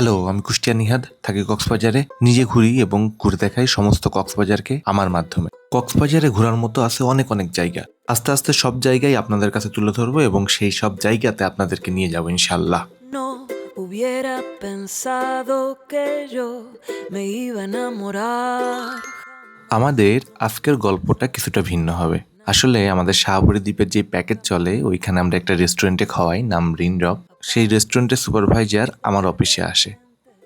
Hello আমি কুষ্টিয়া নিহাদ থাকি কক্সবাজারে। নিজে ঘুরি এবং ঘুরে দেখাই সমস্ত কক্সবাজারকে আমার মাধ্যমে। কক্সবাজারে ঘোরার মতো আছে অনেক অনেক জায়গা। আস্তে আস্তে সব জায়গায় আপনাদের কাছে তুলে ধরবো এবং সেই সব জায়গাতে আপনাদেরকে নিয়ে যাব ইনশাল্লাহ hubiera pensado que yo me iba a enamorar. আমাদের আজকের গল্পটা কিছুটা ভিন্ন হবে। আসলে আমাদের শাহপুরী দ্বীপের যে প্যাকেজ চলে ওইখানে আমরা একটা রেস্টুরেন্টে খাওয়াই নাম রিনড্রপ সেই রেস্টুরেন্টের সুপারভাইজার আমার অফিসে আসে।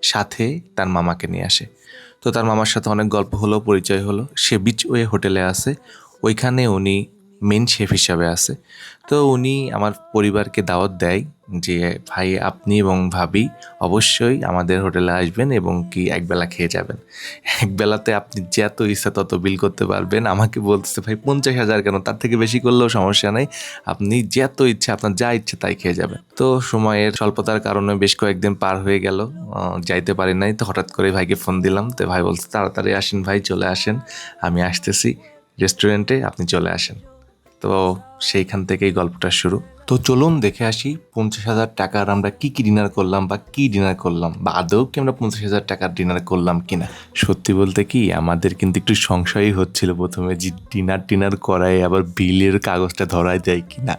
সাথে তার মামাকে নিয়ে আসে। তো তার মামার সাথে অনেক গল্প হলো, পরিচয় হলো। সে বিচ ওয়ে হোটেলে আছে। ওইখানে উনি মেন শেফ হিসাবে আছে। তো উনি আমার পরিবারকে দাওয়াত দেয়। যে ভাই, আপনি এবং ভাবি অবশ্যই আমাদের হোটেলে আসবেন এবং কি একবেলা খেয়ে যাবেন। একবেলাতে আপনি যত ইচ্ছা তত বিল করতে পারবেন। আমাকে বলতেছে, ভাই, পঞ্চাশ হাজার কেন? তার থেকে বেশি করলেও সমস্যা নেই। আপনি যত ইচ্ছা, আপনার যা ইচ্ছে তাই খেয়ে যাবেন। তো সময়ের স্বল্পতার কারণে বেশ কয়েকদিন পার হয়ে গেল। যাইতে পারি নাই। তো হঠাৎ করে ভাইকে ফোন দিলাম। তো ভাই বলছে, তাড়াতাড়ি আসেন ভাই, চলে আসেন। আমি আসতেছি রেস্টুরেন্টে আপনি চলে আসেন। তো সেইখান থেকেই গল্পটা শুরু। তো চলুন দেখে আসি পঞ্চাশ হাজার টাকার আমরা কি কি ডিনার করলাম বা কি ডিনার করলাম বা আদৌ কি আমরা পঞ্চাশ হাজার টাকার ডিনার করলাম কিনা। সত্যি বলতে কি আমাদের কিন্তু একটু সংশয়ই হচ্ছিল প্রথমে যে ডিনার টিনার করায় আবার বিলের কাগজটা ধরায় দেয় কিনা।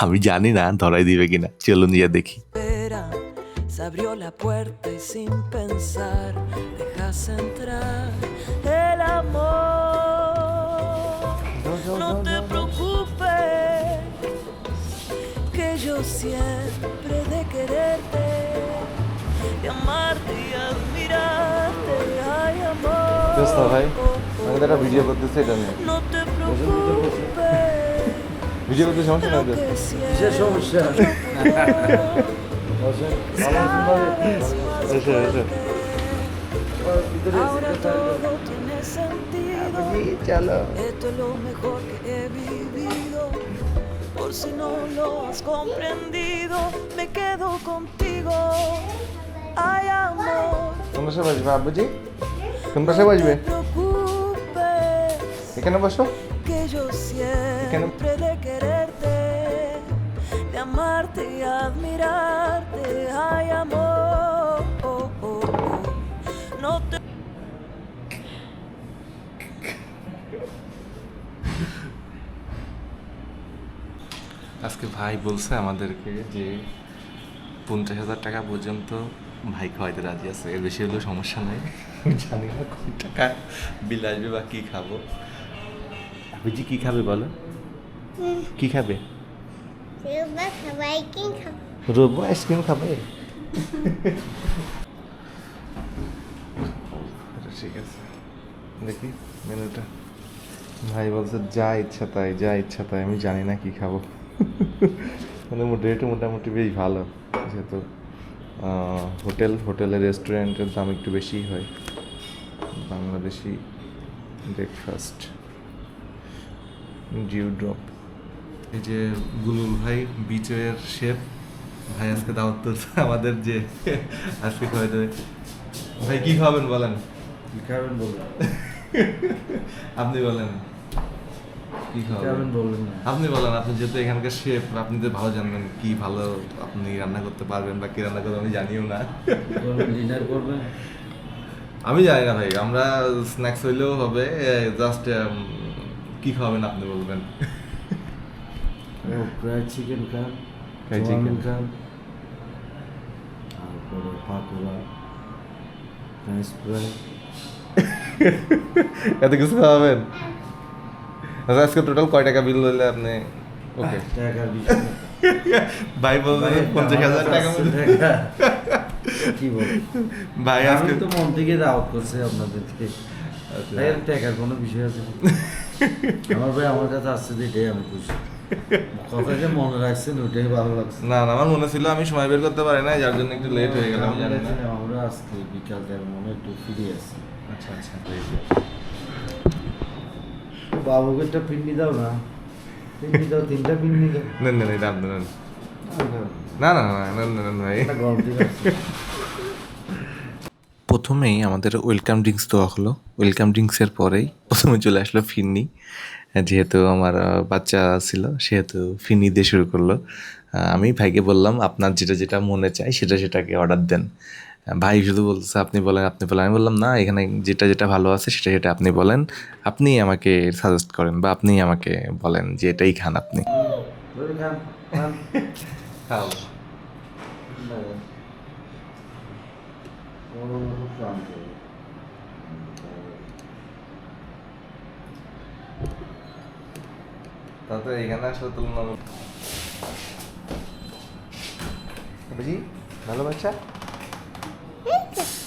আমি জানি না ধরাই দিবে কিনা। চলুন গিয়ে দেখি। Espera, se abrió la puerta y sin pensar dejas entrar el amor. No te preocupes, siempre de quererte, de amarte y admirarte, ay amor. দোস্ত ভাই আমি তো একটা ভিডিও করতেছি এটা নিয়ে No te preocupes. ভিডিও করতে সমস্যা Lo না que কিসের সমস্যা এসে এসে Ahora todo tiene sentido. চলো Esto es lo mejor que he vivido. Por si no lo has comprendido, me quedo contigo. Ay, amor. কোন পাশে বসবে আব্বুজি কোন পাশে বসবে No te preocupes, no বসো que yo siempre de quererte, de amarte y admirarte. Ay, amor. আজকে ভাই বলছে আমাদেরকে যে পঞ্চাশ হাজার টাকা পর্যন্ত ভাই খাওয়াইতে রাজি আছে। এর বেশি হলেও সমস্যা নেই। জানি না কোন টাকা বিল আসবে বা কী খাব। বুঝি কী খাবে বলো? কী খাবে? রোবো আইসক্রিম খাবে? আচ্ছা, ঠিক আছে। দেখি মেনুটা। ভাই বলছে যা ইচ্ছা তাই যা ইচ্ছা তাই আমি জানি না কি খাব। মানে রেট মোটামুটি বেশ ভালো যেহেতু হোটেল হোটেলের রেস্টুরেন্টের দাম একটু বেশিই হয়। বাংলাদেশি ব্রেকফাস্ট ডিউ ড্রপ এই যে গুলুল ভাই বিচের শেফ ভাই আজকে দাওয়াত তুলছে আমাদের যে আজকে খাওয়াই দেবে। ভাই কি খাবেন বলেন? কি খাবেন বলুন? আপনি বলেন কি কি খাবেন খাবেন বলুন না আপনি বলেন আপনি যেহেতু এখানকার শেফ আপনি তো ভালো জানবেন কি ভালো আপনি রান্না করতে পারবেন বা কি রান্না করবেন আমি জানিও না। ডিনার করবেন? আমি জানি না ভাই আমরা স্ন্যাক্স হইলেও হবে জাস্ট কি খাবেন আপনি বলবেন? ফ্রাইড চিকেন খান Fried চাউমিন chicken. খান তারপরে পাকোড়া ফ্রেঞ্চ ফ্রাই এত কিছু খাওয়াবেন? আচ্ছা আজকে টোটাল কয় টাকা বিল হইলে আপনি? ওকে ভাই বলবেন পঞ্চাশ হাজার টাকা। কি বল ভাই আজকে তো মন থেকে দাওয়াত করছি আপনাদেরকে। আচ্ছা। টাকার কোনো বিষয় আছে? আমার ভাই আমার কাছে আসছে এটাই আমি খুশি। মনে রাখছেন ভালো লাগছে। না না আমার মনে ছিল আমি সময় বের করতে পারি না যার জন্য একটু লেট হয়ে গেল আমি জানি না। আমরা আজকে বিকাল টাইম মনে একটু ফিরে আচ্ছা আচ্ছা। বাবুকে একটা পিন্ডি দাও না। পিন্ডি দাও তিনটা পিন্ডি দাও। না না না নেন। ভাই। একটা গরম দিন আছে। প্রথমেই আমাদের ওয়েলকাম ড্রিঙ্কস দেওয়া হলো। ওয়েলকাম ড্রিঙ্কসের পরেই প্রথমে চলে আসলো ফিন্নি। যেহেতু আমার বাচ্চা ছিল সেহেতু ফিন্নি দিয়ে শুরু করল। আমি ভাইকে বললাম আপনার যেটা যেটা মনে চাই সেটা সেটাকে অর্ডার দেন। ভাই শুধু বলছে আপনি বলেন আপনি বলেন। আমি বললাম না এখানে যেটা যেটা ভালো আছে সেটা সেটা আপনি বলেন। আপনি আমাকে সাজেস্ট করেন বা আপনি আমাকে বলেন যে এটাই খান আপনি। তাতে এখানে আসলে তুলনা ভালো বাচ্চা? ¿Este?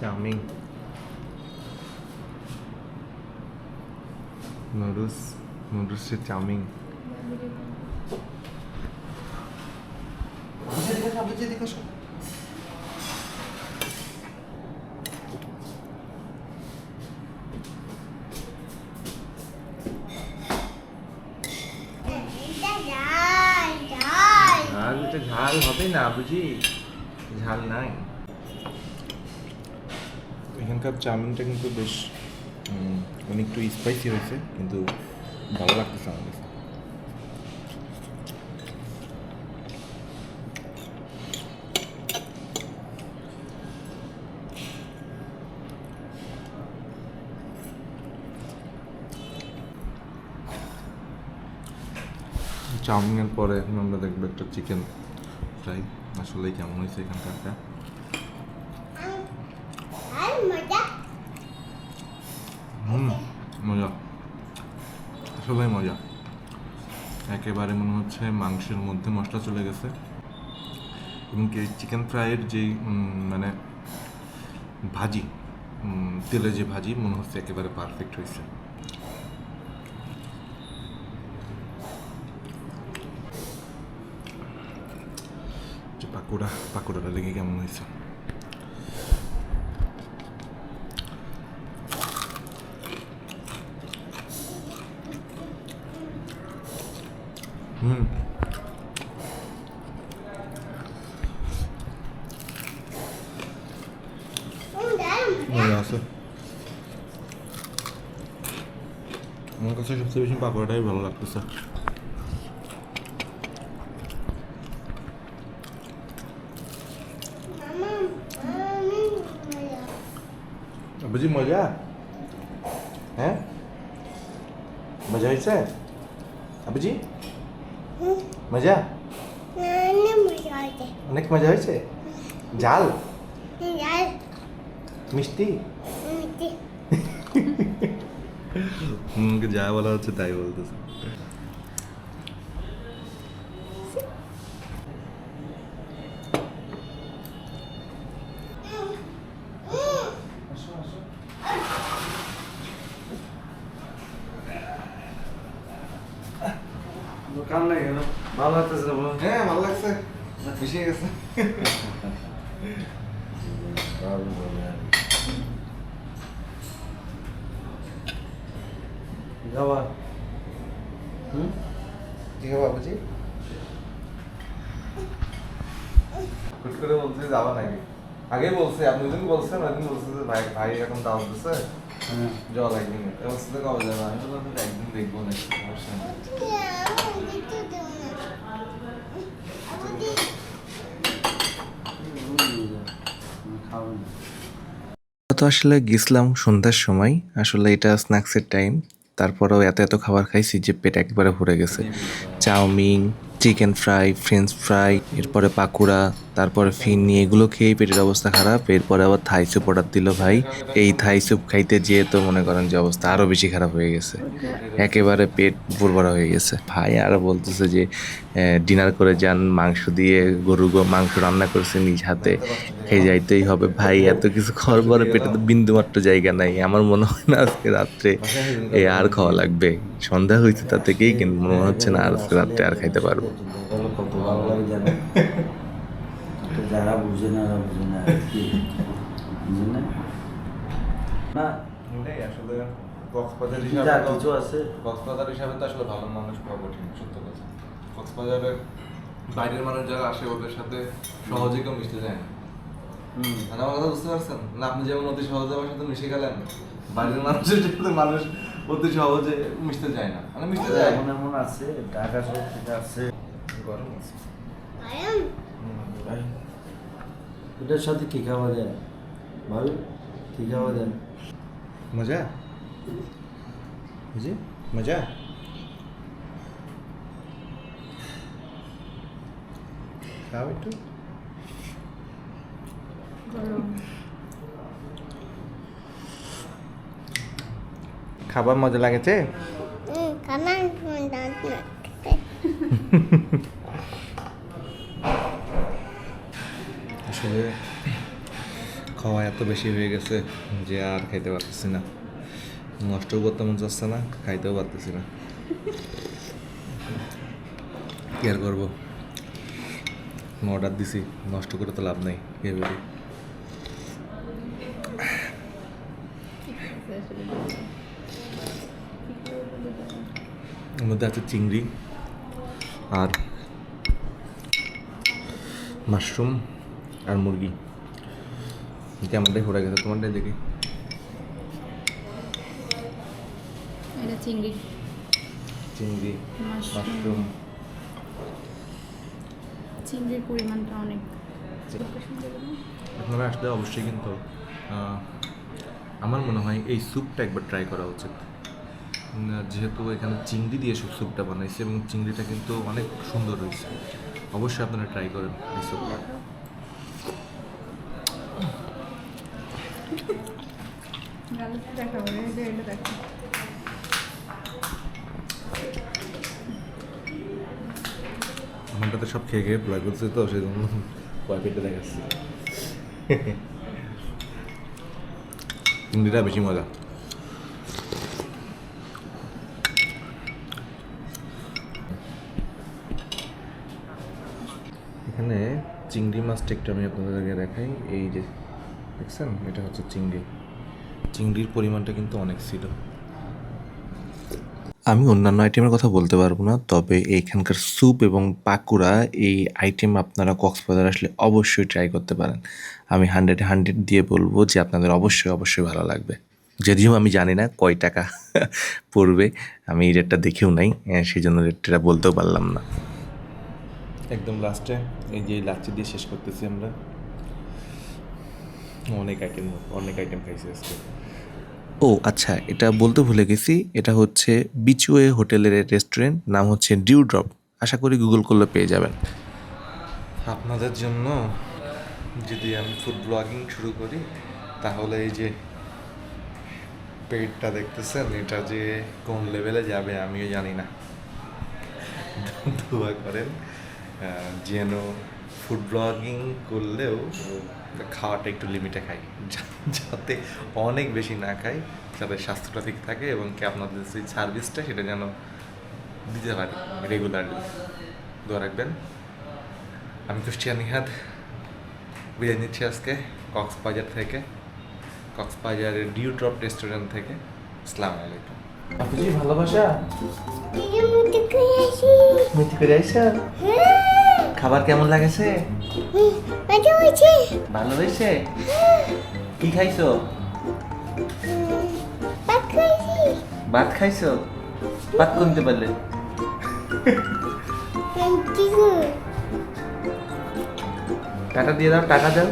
চাউমিন নুডলস নুডলসের চাউমিন ঝাল হবে না বুঝি? ঝাল নাই। এখানকার চাউমিনটা কিন্তু বেশ মানে একটু স্পাইসি হয়েছে, কিন্তু ভালো লাগতেছে আমার কাছে। চাউমিনের পরে এখন আমরা দেখব একটা চিকেন ফ্রাই আসলেই কেমন হয়েছে এখানকারটা আর মজা মজা আসলেই মজা একেবারে মনে হচ্ছে মাংসের মধ্যে মশলা চলে গেছে। এমনকি চিকেন ফ্রাইয়ের যেই মানে ভাজি তেলে যে ভাজি, মনে হচ্ছে একেবারে পারফেক্ট হয়েছে। পাকোড়া, পাকোড়াটা লেগে কেমন হয়েছে হুম হুম ডাল মজা আছে আমার কাছে সবচেয়ে বেশি পাকোড়াটাই ভালো লাগতেছে মামা আমি মজা বুঝি মজা হ্যাঁ মজা হয়েছে আবুজি মজা নানি মজা আছে অনেক মজা হয়েছে ঝাল ডাল মিষ্টি মিষ্টি আমাকে যা বলা হচ্ছে তাই বলতেছে কান নাই কেন ভালো লাগতেছে না বলো হ্যাঁ ভালো লাগছে মিশিয়ে গেছে যাবা হুম? বাবুজি। হুট করে বলছে যে যাবা নাকি? আগে বলছে আপনি যেদিন বলছেন ওই দিন বলছে যে ভাই ভাই দাম দিচ্ছে হ্যাঁ। জল একদিন কবে যাবে? আমি বললাম একদিন দেখব না সমস্যা তো আসলে গেছিলাম সন্ধ্যার সময়। আসলে এটা স্ন্যাক্সের টাইম তারপরেও এত এত খাবার খাইছি যে পেট একবারে ভরে গেছে। Chow mein chicken fry French fry এরপরে পাকোড়া তারপরে নিয়ে এগুলো খেয়েই পেটের অবস্থা খারাপ, এরপরে আবার থাই স্যুপ অর্ডার দিল ভাই। এই থাই স্যুপ খাইতে যেয়ে তো মনে করেন যে অবস্থা আরও বেশি খারাপ হয়ে গেছে। একেবারে পেট ভরভরা হয়ে গেছে। ভাই আরও বলতেছে যে ডিনার করে যান, মাংস দিয়ে গরু মাংস রান্না করছে নিজ হাতে। খেয়ে যাইতেই হবে। ভাই, এত কিছু খাওয়ার পরে পেটে তো বিন্দু মাত্র জায়গা নাই। আমার মনে হয় না আজকে রাত্রে এ আর খাওয়া লাগবে। সন্ধ্যা হয়েছে তা থেকেই কিন্তু মনে হচ্ছে না আজকে রাত্রে আর খাইতে পারব কত ভালো লাগে জানো তো যারা বুঝে বুঝে না বুঝে না কি? বুঝে না। না ওটাই আসলে কক্সবাজার হিসাবে কিছু আছে। কক্সবাজার হিসাবে তো আসলে ভালো মানুষ পাওয়া কঠিন সত্য কথা। কক্সবাজারে বাইরের মানুষ যারা আসে ওদের সাথে সহজে কেউ মিশতে যায় না। মানে আমার কথা বুঝতে পারছেন? না আপনি যেমন অতি সহজে আমার সাথে মিশে গেলেন বাইরের মানুষের সাথে মানুষ অতি সহজে মিশতে যায় না। মানে মিশতে যায়। এমন এমন আছে ঢাকা শহর থেকে আছে। গরম আছে। এটার সাথে কী খাওয়া দেয় ভাবি কী খাওয়া দেয় মজা? বুঝি? মজা? খাও একটু। খাবার মজা লাগেছে? খাবার মজা লাগছে। এত বেশি হয়ে গেছে যে আর খাইতে পারতেছি না। নষ্টও করতে মন চাচ্ছে না, খাইতেও পারতেছি না। কি আর করব? অর্ডার দিছি, নষ্ট করে তো লাভ নাই এর মধ্যে আছে চিংড়ি আর মাশরুম আর মুরগি। কেমনটাই ঘোরা গেছে? তোমারটাই দেখি। এটা চিংড়ি। চিংড়ি মাশরুম। চিংড়ির পরিমাণটা অনেক। আপনারা আসলে অবশ্যই কিন্তু আমার মনে হয় এই স্যুপটা একবার ট্রাই করা উচিত। যেহেতু এখানে চিংড়ি দিয়ে সব স্যুপটা বানাইছে এবং চিংড়িটা কিন্তু অনেক সুন্দর হয়েছে। অবশ্যই আপনারা ট্রাই করেন এই স্যুপটা। দেখো। আমারটাতে সব খেয়ে খেয়ে প্লাই করছে তো, সেই জন্য কয়েকটা দেখাচ্ছি চিংড়িটা বেশি মজা। এখানে চিংড়ি মাছটা একটু আমি আপনাদেরকে দেখাই। এই যে দেখছেন, এটা হচ্ছে চিংড়ি। চিংড়ির পরিমাণটা কিন্তু অনেক ছিল। আমি অন্যান্য আইটেমের কথা বলতে পারব না তবে এইখানকার স্যুপ এবং পাকুড়া এই আইটেম আপনারা কক্সবাজার আসলে অবশ্যই ট্রাই করতে পারেন। আমি হান্ড্রেড হান্ড্রেড দিয়ে বলব যে আপনাদের অবশ্যই অবশ্যই ভালো লাগবে। যদিও আমি জানি না কয় টাকা পড়বে আমি এই রেটটা দেখেও নাই সেই জন্য রেটটা বলতেও পারলাম না। একদম লাস্টে এই যে লাচ্ছি দিয়ে শেষ করতেছি আমরা। অনেক আইটেম অনেক আইটেম খাইছি আজকে। ও আচ্ছা এটা বলতে ভুলে গেছি। এটা হচ্ছে বিচুয়ে হোটেলের রেস্টুরেন্ট নাম হচ্ছে ডিউ ড্রপ আশা করি গুগল করলে পেয়ে যাবেন। আপনাদের জন্য যদি আমি ফুড ব্লগিং শুরু করি, তাহলে এই যে পেটটা দেখতেছেন, এটা যে কোন লেভেলে যাবে আমিও জানি না। দোয়া করেন যেন ফুড ব্লগিং করলেও খাওয়াটা একটু লিমিটে খাই। যাতে অনেক বেশি না খাই যাতে স্বাস্থ্যটা ঠিক থাকে এবং কি আপনাদের যে সার্ভিসটা সেটা যেন দিতে পারি রেগুলারলি দোয়া রাখবেন। আমি কুষ্টিয়া নিহাদ বিদায় নিচ্ছি আজকে কক্সবাজার থেকে। কক্সবাজারের ডিউ ড্রপ রেস্টুরেন্ট থেকে। ইসলাম আলাইকুম। আপনি ভালোবাসা? মিথি করে আইসা? খাবার কেমন লাগেছে? ভালো হয়েছে? কি খাইছো? ভাত খাইছি। ভাত খাইছো? ভাত কমতে পারলে। টাকা দিয়ে দাও টাকা দাও।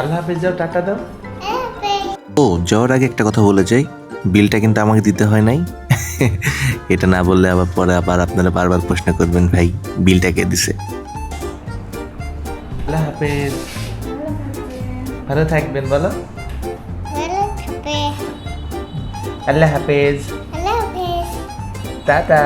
আল্লাহ হাফেজ যাও টাকা দাও। ও যাওয়ার আগে একটা কথা বলে যাই। বিলটা কিন্তু আমাকে দিতে হয় নাই। এটা না বললে আবার পরে আবার আপনারা বারবার প্রশ্ন করবেন ভাই বিলটা কে দিছে? হাফেজ ভালো থাকবেন বলো। আল্লাহ হাফেজ। টাটা।